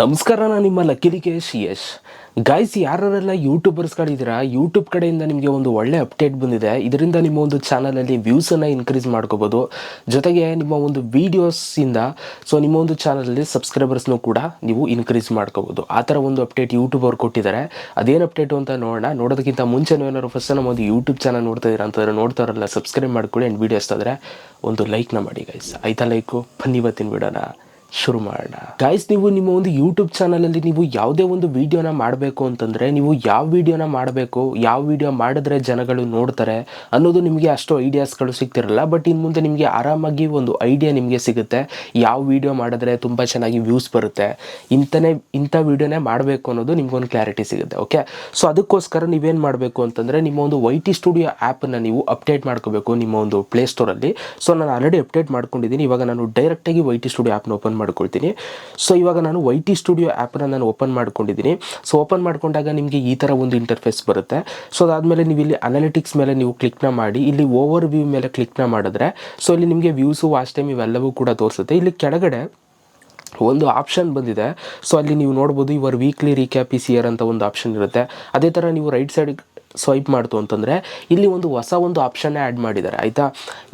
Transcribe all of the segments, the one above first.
ನಮಸ್ಕಾರ ನಾನು ನಿಮ್ಮ ಲಕ್ಕಿಲಿಕೆ ಯಶ್ ಗೈಸ್ ಯಾರೆಲ್ಲ ಯೂಟ್ಯೂಬರ್ಸ್ಗಳಿದ್ದೀರಾ ಯೂಟ್ಯೂಬ್ ಕಡೆಯಿಂದ ನಿಮಗೆ ಒಂದು ಒಳ್ಳೆ ಅಪ್ಡೇಟ್ ಬಂದಿದೆ. ಇದರಿಂದ ನಿಮ್ಮ ಒಂದು ಚಾನಲಲ್ಲಿ ವ್ಯೂಸನ್ನು ಇನ್ಕ್ರೀಸ್ ಮಾಡ್ಕೋಬೋದು. ಜೊತೆಗೆ ನಿಮ್ಮ ಒಂದು ವೀಡಿಯೋಸಿಂದ ಸೊ ನಿಮ್ಮ ಒಂದು ಚಾನಲಲ್ಲಿ ಸಬ್ಸ್ಕ್ರೈಬರ್ಸ್ನೂ ಕೂಡ ನೀವು ಇನ್ಕ್ರೀಸ್ ಮಾಡ್ಕೋಬೋದು. ಆ ಥರ ಒಂದು ಅಪ್ಡೇಟ್ ಯೂಟ್ಯೂಬ್ ಅವ್ರು ಕೊಟ್ಟಿದ್ದಾರೆ. ಅದೇನು ಅಪ್ಡೇಟು ಅಂತ ನೋಡೋಣ. ನೋಡೋದಕ್ಕಿಂತ ಮುಂಚೆ ಏನಾದ್ರು ಫಸ್ಟ್ ನಮ್ಮ ಒಂದು ಯೂಟ್ಯೂಬ್ ಚಾನಲ್ ನೋಡ್ತಾ ಇದ್ದೀರಾ ಅಂತಂದರೆ ನೋಡ್ತಾರಲ್ಲ ಸಬ್ಸ್ಕ್ರೈಬ್ ಮಾಡ್ಕೊಳ್ಳಿ ಆ್ಯಂಡ್ ವೀಡಿಯೋಸ್ ಆದರೆ ಒಂದು ಲೈಕ್ನ ಮಾಡಿ ಗೈಸ್ ಆಯ್ತಾ ಲೈಕು ಬನ್ನಿ ಇವತ್ತಿನ ವಿಡಿಯೋನ. ಶುರು ಮಾಡೋಣ. ಗೈಸ್ ನೀವು ನಿಮ್ಮ ಒಂದು ಯೂಟ್ಯೂಬ್ ಚಾನಲಲ್ಲಿ ನೀವು ಯಾವುದೇ ಒಂದು ವಿಡಿಯೋನ ಮಾಡಬೇಕು ಅಂತಂದರೆ ನೀವು ಯಾವ ವಿಡಿಯೋನ ಮಾಡಬೇಕು, ಯಾವ ವಿಡಿಯೋ ಮಾಡಿದ್ರೆ ಜನಗಳು ನೋಡ್ತಾರೆ ಅನ್ನೋದು ನಿಮಗೆ ಅಷ್ಟು ಐಡಿಯಾಸ್ಗಳು ಸಿಗ್ತಿರಲ್ಲ ಬಟ್ ಇನ್ನು ಮುಂದೆ ನಿಮಗೆ ಆರಾಮಾಗಿ ಒಂದು ಐಡಿಯಾ ನಿಮಗೆ ಸಿಗುತ್ತೆ. ಯಾವ ವಿಡಿಯೋ ಮಾಡಿದ್ರೆ ತುಂಬ ಚೆನ್ನಾಗಿ ವ್ಯೂಸ್ ಬರುತ್ತೆ ಇಂಥನೇ ಇಂಥ ವಿಡಿಯೋನೇ ಮಾಡಬೇಕು ಅನ್ನೋದು ನಿಮ್ಗೊಂದು ಕ್ಲಾರಿಟಿ ಸಿಗುತ್ತೆ ಓಕೆ ಸೊ ಅದಕ್ಕೋಸ್ಕರ ನೀವೇನು ಮಾಡಬೇಕು ಅಂತಂದರೆ ನಿಮ್ಮ ಒಂದು ವೈ ಟಿ ಸ್ಟುಡಿಯೋ ಆ್ಯಪನ್ನು ನೀವು ಅಪ್ಡೇಟ್ ಮಾಡ್ಕೋಬೇಕು ನಿಮ್ಮ ಒಂದು ಪ್ಲೇಸ್ಟೋರಲ್ಲಿ ಸೊ ನಾನು ಆಲ್ರೆಡಿ ಅಪ್ಡೇಟ್ ಮಾಡ್ಕೊಂಡಿದ್ದೀನಿ, ಇವಾಗ ನಾನು ಡೈರೆಕ್ಟಾಗಿ ವೈ ಟಿ ಸ್ಟುಡಿಯೋ ಆ್ಯಪ್ನ ಓಪನ್ ಮಾಡ್ಕೊಳ್ತೀನಿ. ಸೊ ಇವಾಗ ನಾನು ವೈ ಟಿ ಸ್ಟುಡಿಯೋ ಆ್ಯಪನ್ನು ನಾನು ಓಪನ್ ಮಾಡ್ಕೊಂಡಿದ್ದೀನಿ. ಸೊ ಓಪನ್ ಮಾಡ್ಕೊಂಡಾಗ ನಿಮಗೆ ಈ ಥರ ಒಂದು ಇಂಟರ್ಫೇಸ್ ಬರುತ್ತೆ. ಸೊ ಅದಾದಮೇಲೆ ನೀವು ಇಲ್ಲಿ ಅನಾಲಿಟಿಕ್ಸ್ ಮೇಲೆ ನೀವು ಕ್ಲಿಕ್ನ ಮಾಡಿ, ಇಲ್ಲಿ ಓವರ್ ವ್ಯೂ ಮೇಲೆ ಕ್ಲಿಕ್ನ ಮಾಡಿದ್ರೆ ಸೊ ಇಲ್ಲಿ ನಿಮಗೆ ವ್ಯೂಸು ವಾಚ್ ಟೈಮ್ ಇವೆಲ್ಲವೂ ಕೂಡ ತೋರಿಸುತ್ತೆ. ಇಲ್ಲಿ ಕೆಳಗಡೆ ಒಂದು ಆಪ್ಷನ್ ಬಂದಿದೆ. ಸೊ ಅಲ್ಲಿ ನೀವು ನೋಡ್ಬೋದು ಇವರ್ ವೀಕ್ಲಿ ರೀಕ್ಯಾಪ್ ಇಸ್ ಇಯರ್ ಅಂತ ಒಂದು ಆಪ್ಷನ್ ಇರುತ್ತೆ. ಅದೇ ಥರ ನೀವು ರೈಟ್ ಸೈಡ್ ಸ್ವೈಪ್ ಮಾಡ್ತು ಅಂತಂದರೆ ಇಲ್ಲಿ ಒಂದು ಹೊಸ ಒಂದು ಆಪ್ಷನ್ನೇ ಆ್ಯಡ್ ಮಾಡಿದ್ದಾರೆ, ಆಯಿತಾ?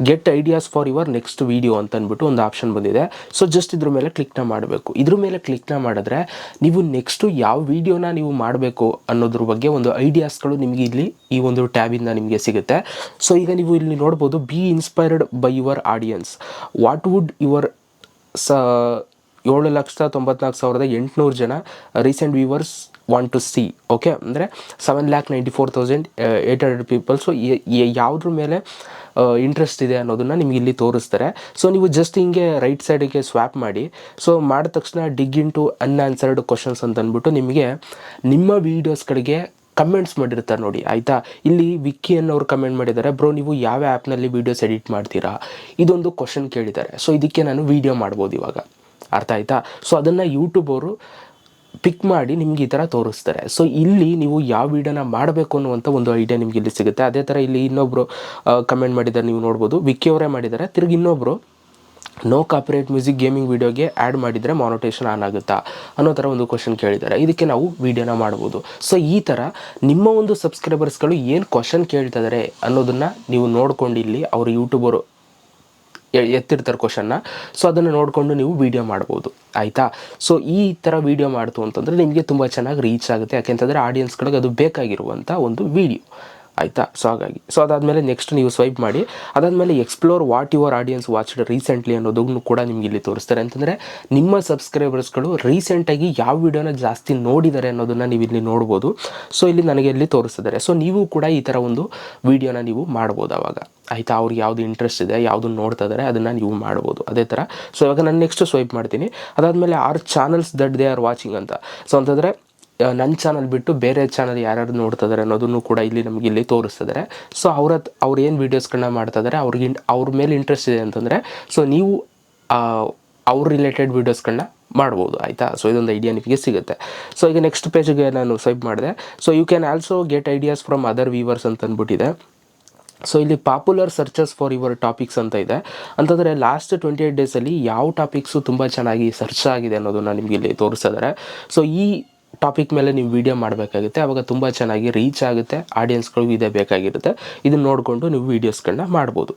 Get ideas for your next video ಅಂತ ಅಂದ್ಬಿಟ್ಟು ಒಂದು ಆಪ್ಷನ್ ಬಂದಿದೆ. ಸೊ ಜಸ್ಟ್ ಇದ್ರ ಮೇಲೆ ಕ್ಲಿಕ್ನ ಮಾಡಬೇಕು. ಇದ್ರ ಮೇಲೆ ಕ್ಲಿಕ್ನ ಮಾಡಿದ್ರೆ ನೀವು ನೆಕ್ಸ್ಟು ಯಾವ ವೀಡಿಯೋನ ನೀವು ಮಾಡಬೇಕು ಅನ್ನೋದ್ರ ಬಗ್ಗೆ ಒಂದು ಐಡಿಯಾಸ್ಗಳು ನಿಮಗೆ ಇಲ್ಲಿ ಈ ಒಂದು ಟ್ಯಾಬಿಂದ ನಿಮಗೆ ಸಿಗುತ್ತೆ. ಸೊ ಈಗ ನೀವು ಇಲ್ಲಿ ನೋಡ್ಬೋದು be inspired by your audience what would your ಸ ಏಳು ಲಕ್ಷದ ತೊಂಬತ್ನಾಲ್ಕು ಸಾವಿರದ ಎಂಟುನೂರು ಜನ recent viewers want to see okay ಅಂದರೆ seven lakh ninety four thousand eight hundred peoples ಯಾವುದ್ರ ಮೇಲೆ ಇಂಟ್ರೆಸ್ಟ್ ಇದೆ ಅನ್ನೋದನ್ನು ನಿಮಗೆ ಇಲ್ಲಿ ತೋರಿಸ್ತಾರೆ. ಸೊ ನೀವು ಜಸ್ಟ್ ಹಿಂಗೆ ರೈಟ್ ಸೈಡಿಗೆ ಸ್ವ್ಯಾಪ್ ಮಾಡಿ ಸೊ ಮಾಡಿದ ತಕ್ಷಣ dig into unanswered questions ಅಂತ ಅಂದ್ಬಿಟ್ಟು ನಿಮಗೆ ನಿಮ್ಮ ವೀಡಿಯೋಸ್ಗಳಿಗೆ ಕಮೆಂಟ್ಸ್ ಮಾಡಿರ್ತಾರೆ ನೋಡಿ, ಆಯಿತಾ? ಇಲ್ಲಿ ವಿಕ್ಕಿ ಅನ್ನೋರು ಕಮೆಂಟ್ ಮಾಡಿದ್ದಾರೆ ಬ್ರೋ ನೀವು ಯಾವ ಆ್ಯಪ್ನಲ್ಲಿ ವೀಡಿಯೋಸ್ ಎಡಿಟ್ ಮಾಡ್ತೀರಾ? ಇದೊಂದು ಕ್ವಶನ್ ಕೇಳಿದ್ದಾರೆ. ಸೊ ಇದಕ್ಕೆ ನಾನು ವೀಡಿಯೋ ಮಾಡ್ಬೋದು ಇವಾಗ. ಅರ್ಥ ಆಯಿತಾ? ಸೊ ಅದನ್ನು ಯೂಟ್ಯೂಬ್ ಅವರು ಪಿಕ್ ಮಾಡಿ ನಿಮ್ಗೆ ಈ ಥರ ತೋರಿಸ್ತಾರೆ. ಸೊ ಇಲ್ಲಿ ನೀವು ಯಾವ ವಿಡಿಯೋನ ಮಾಡಬೇಕು ಅನ್ನುವಂಥ ಒಂದು ಐಡಿಯಾ ನಿಮ್ಗೆ ಇಲ್ಲಿ ಸಿಗುತ್ತೆ. ಅದೇ ಥರ ಇಲ್ಲಿ ಇನ್ನೊಬ್ಬರು ಕಮೆಂಟ್ ಮಾಡಿದ್ದಾರೆ, ನೀವು ನೋಡ್ಬೋದು. ವಿಕ್ಕಿ ಅವರೇ ಮಾಡಿದ್ದಾರೆ. ತಿರುಗಿ ಇನ್ನೊಬ್ಬರು ನೋ ಕಾಪರೇಟ್ ಮ್ಯೂಸಿಕ್ ಗೇಮಿಂಗ್ ವಿಡಿಯೋಗೆ ಆ್ಯಡ್ ಮಾಡಿದರೆ ಮಾನಿಟೇಷನ್ ಆನ್ ಆಗುತ್ತಾ ಅನ್ನೋ ಥರ ಒಂದು ಕ್ವಶನ್ ಕೇಳಿದ್ದಾರೆ. ಇದಕ್ಕೆ ನಾವು ವಿಡಿಯೋನ ಮಾಡ್ಬೋದು. ಸೊ ಈ ಥರ ನಿಮ್ಮ ಒಂದು ಸಬ್ಸ್ಕ್ರೈಬರ್ಸ್ಗಳು ಏನು ಕ್ವಶನ್ ಕೇಳ್ತಿದ್ದಾರೆ ಅನ್ನೋದನ್ನು ನೀವು ನೋಡ್ಕೊಂಡು ಇಲ್ಲಿ ಅವರು ಯೂಟ್ಯೂಬರು ಎತ್ತಿರ್ತಾರೆ ಕ್ವಶನ್ನ ಸೊ ಅದನ್ನು ನೋಡಿಕೊಂಡು ನೀವು ವೀಡಿಯೋ ಮಾಡ್ಬೋದು. ಆಯಿತಾ? ಸೊ ಈ ಥರ ವೀಡಿಯೋ ಮಾಡ್ತು ಅಂತಂದರೆ ನಿಮಗೆ ತುಂಬ ಚೆನ್ನಾಗಿ ರೀಚ್ ಆಗುತ್ತೆ. ಯಾಕೆಂತಂದರೆ ಆಡಿಯನ್ಸ್ಗಳಿಗೆ ಅದು ಬೇಕಾಗಿರುವಂಥ ಒಂದು ವೀಡಿಯೋ ಆಯಿತಾ? ಸೊ ಹಾಗಾಗಿ. ಸೊ ಅದಾದಮೇಲೆ ನೆಕ್ಸ್ಟ್ ನೀವು ಸ್ವೈಪ್ ಮಾಡಿ. ಅದಾದಮೇಲೆ explore what your audience watched recently ಅನ್ನೋದನ್ನು ಕೂಡ ನಿಮ್ಗೆ ಇಲ್ಲಿ ತೋರಿಸ್ತಾರೆ. ಅಂತಂದರೆ, ನಿಮ್ಮ ಸಬ್ಸ್ಕ್ರೈಬರ್ಸ್ಗಳು ರೀಸೆಂಟಾಗಿ ಯಾವ ವಿಡಿಯೋನ ಜಾಸ್ತಿ ನೋಡಿದ್ದಾರೆ ಅನ್ನೋದನ್ನು ನೀವು ಇಲ್ಲಿ ನೋಡ್ಬೋದು. ಸೊ ಇಲ್ಲಿ ನನಗೆ ಇಲ್ಲಿ ತೋರಿಸ್ತಿದ್ದಾರೆ ಸೊ ನೀವು ಕೂಡ ಈ ಥರ ಒಂದು ವಿಡಿಯೋನ ನೀವು ಮಾಡ್ಬೋದು ಆವಾಗ ಆಯಿತಾ? ಅವ್ರಿಗೆ ಯಾವುದು ಇಂಟ್ರೆಸ್ಟ್ ಇದೆ ಯಾವುದನ್ನು ನೋಡ್ತಾ ಇದ್ದಾರೆ ಅದನ್ನು ನೀವು ಮಾಡ್ಬೋದು. ಅದೇ ಥರ ಸೊ ಇವಾಗ ನಾನು ನೆಕ್ಸ್ಟ್ ಸ್ವೈಪ್ ಮಾಡ್ತೀನಿ. ಅದಾದಮೇಲೆ are channels that they are watching ಅಂತ. ಸೊ ಅಂತಂದರೆ ನನ್ನ ಚಾನಲ್ ಬಿಟ್ಟು ಬೇರೆ ಚಾನಲ್ ಯಾರ್ಯಾರು ನೋಡ್ತಾ ಇದ್ದಾರೆ ಅನ್ನೋದನ್ನು ಕೂಡ ಇಲ್ಲಿ ನಮಗೆ ಇಲ್ಲಿ ತೋರಿಸ್ತಿದ್ದಾರೆ ಸೊ ಅವ್ರ ಅವ್ರು ಏನು ವೀಡಿಯೋಸ್ಗಳನ್ನ ಮಾಡ್ತಾ ಇದ್ದಾರೆ ಅವ್ರಿಗೆ ಅವ್ರ ಮೇಲೆ ಇಂಟ್ರೆಸ್ಟ್ ಇದೆ ಅಂತಂದರೆ ಸೊ ನೀವು ಅವ್ರ ರಿಲೇಟೆಡ್ ವೀಡಿಯೋಸ್ಗಳನ್ನ ಮಾಡ್ಬೋದು, ಆಯಿತಾ? ಸೊ ಇದೊಂದು ಐಡಿಯಾ ನಿಮಗೆ ಸಿಗುತ್ತೆ. ಸೊ ಈಗ ನೆಕ್ಸ್ಟ್ ಪೇಜ್ಗೆ ನಾನು ಸ್ವೈಪ್ ಮಾಡಿದೆ. So you can also get ideas from other viewers ಅಂತ ಅಂದ್ಬಿಟ್ಟಿದೆ ಸೊ ಇಲ್ಲಿ popular searches for your topics ಅಂತ ಇದೆ. ಅಂತಂದರೆ ಲಾಸ್ಟ್ ಟ್ವೆಂಟಿ ಏಯ್ಟ್ ಡೇಸಲ್ಲಿ ಯಾವ ಟಾಪಿಕ್ಸು ತುಂಬ ಚೆನ್ನಾಗಿ ಸರ್ಚ್ ಆಗಿದೆ ಅನ್ನೋದನ್ನು ನಿಮಗೆ ಇಲ್ಲಿ ತೋರಿಸ್ತಿದ್ದಾರೆ ಸೊ ಈ ಟಾಪಿಕ್ ಮೇಲೆ ನೀವು ವಿಡಿಯೋ ಮಾಡಬೇಕಾಗುತ್ತೆ. ಆವಾಗ ತುಂಬ ಚೆನ್ನಾಗಿ ರೀಚ್ ಆಗುತ್ತೆ. ಆಡಿಯನ್ಸ್ಗಳಿಗೂ ಇದೇ ಬೇಕಾಗಿರುತ್ತೆ. ಇದನ್ನು ನೋಡಿಕೊಂಡು ನೀವು ವೀಡಿಯೋಸ್ಗಳನ್ನ ಮಾಡ್ಬೋದು.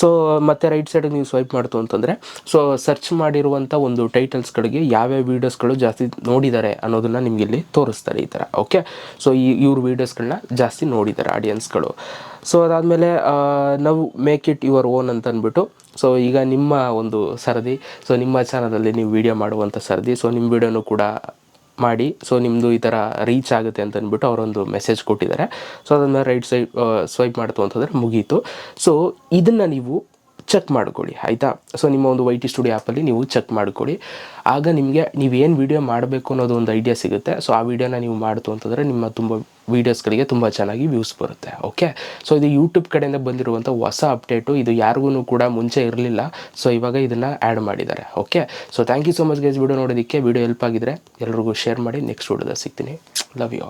ಸೊ ಮತ್ತೆ ರೈಟ್ ಸೈಡಿಗೆ ನೀವು ಸ್ವೈಪ್ ಮಾಡ್ತು ಅಂತಂದರೆ ಸೊ ಸರ್ಚ್ ಮಾಡಿರುವಂಥ ಒಂದು ಟೈಟಲ್ಸ್ಗಳಿಗೆ ಯಾವ್ಯಾವ ವೀಡಿಯೋಸ್ಗಳು ಜಾಸ್ತಿ ನೋಡಿದ್ದಾರೆ ಅನ್ನೋದನ್ನು ನಿಮಗೆ ಇಲ್ಲಿ ತೋರಿಸ್ತಾರೆ ಈ ಥರ ಓಕೆ ಸೊ ಈ ಇವ್ರ ವೀಡಿಯೋಸ್ಗಳನ್ನ ಜಾಸ್ತಿ ನೋಡಿದ್ದಾರೆ ಆಡಿಯನ್ಸ್ಗಳು ಸೊ ಅದಾದಮೇಲೆ ನಾವು ಮೇಕ್ ಇಟ್ ಯುವರ್ ಓನ್ ಅಂತ ಅಂದ್ಬಿಟ್ಟು ಸೊ ಈಗ ನಿಮ್ಮ ಒಂದು ಸರದಿ ಸೊ ನಿಮ್ಮ ಚಾನಲಲ್ಲಿ ನೀವು ವೀಡಿಯೋ ಮಾಡುವಂಥ ಸರದಿ ಸೊ ನಿಮ್ಮ ವೀಡಿಯೋನು ಕೂಡ ಮಾಡಿ ಸೊ ನಿಮ್ಮದು ಈ ಥರ ರೀಚ್ ಆಗುತ್ತೆ ಅಂತ ಅಂದ್ಬಿಟ್ಟು ಅವರೊಂದು ಮೆಸೇಜ್ ಕೊಟ್ಟಿದ್ದಾರೆ. ಸೊ ಅದನ್ನು ರೈಟ್ ಸೈಡ್ ಸ್ವೈಪ್ ಮಾಡ್ತು ಅಂತಂದರೆ ಮುಗೀತು. ಸೊ ಇದನ್ನು ನೀವು ಚೆಕ್ ಮಾಡ್ಕೊಳ್ಳಿ, ಆಯಿತಾ? ಸೊ ನಿಮ್ಮ ಒಂದು ವೈ ಟಿ ಸ್ಟುಡಿಯೋ ಆ್ಯಪಲ್ಲಿ ನೀವು ಚೆಕ್ ಮಾಡ್ಕೊಳ್ಳಿ. ಆಗ ನಿಮಗೆ ನೀವೇನು ವೀಡಿಯೋ ಮಾಡಬೇಕು ಅನ್ನೋದು ಒಂದು ಐಡಿಯಾ ಸಿಗುತ್ತೆ. ಸೊ ಆ ವೀಡಿಯೋನ ನೀವು ಮಾಡ್ತು ಅಂತಂದರೆ ನಿಮ್ಮ ತುಂಬ ವೀಡಿಯೋಸ್ಗಳಿಗೆ ತುಂಬ ಚೆನ್ನಾಗಿ ವ್ಯೂಸ್ ಬರುತ್ತೆ. ಓಕೆ ಸೊ ಇದು ಯೂಟ್ಯೂಬ್ ಕಡೆಯಿಂದ ಬಂದಿರುವಂಥ ಹೊಸ ಅಪ್ಡೇಟು ಇದು ಯಾರಿಗೂ ಕೂಡ ಮುಂಚೆ ಇರಲಿಲ್ಲ. ಸೊ ಇವಾಗ ಇದನ್ನು ಆ್ಯಡ್ ಮಾಡಿದ್ದಾರೆ. Okay so thank you so much guys video ನೋಡೋದಕ್ಕೆ ವಿಡಿಯೋ ಹೆಲ್ಪ್ ಆಗಿದ್ರೆ ಎಲ್ರಿಗೂ ಶೇರ್ ಮಾಡಿ. ನೆಕ್ಸ್ಟ್ ವಿಡಿಯೋದಲ್ಲಿ ಸಿಗ್ತೀನಿ. Love you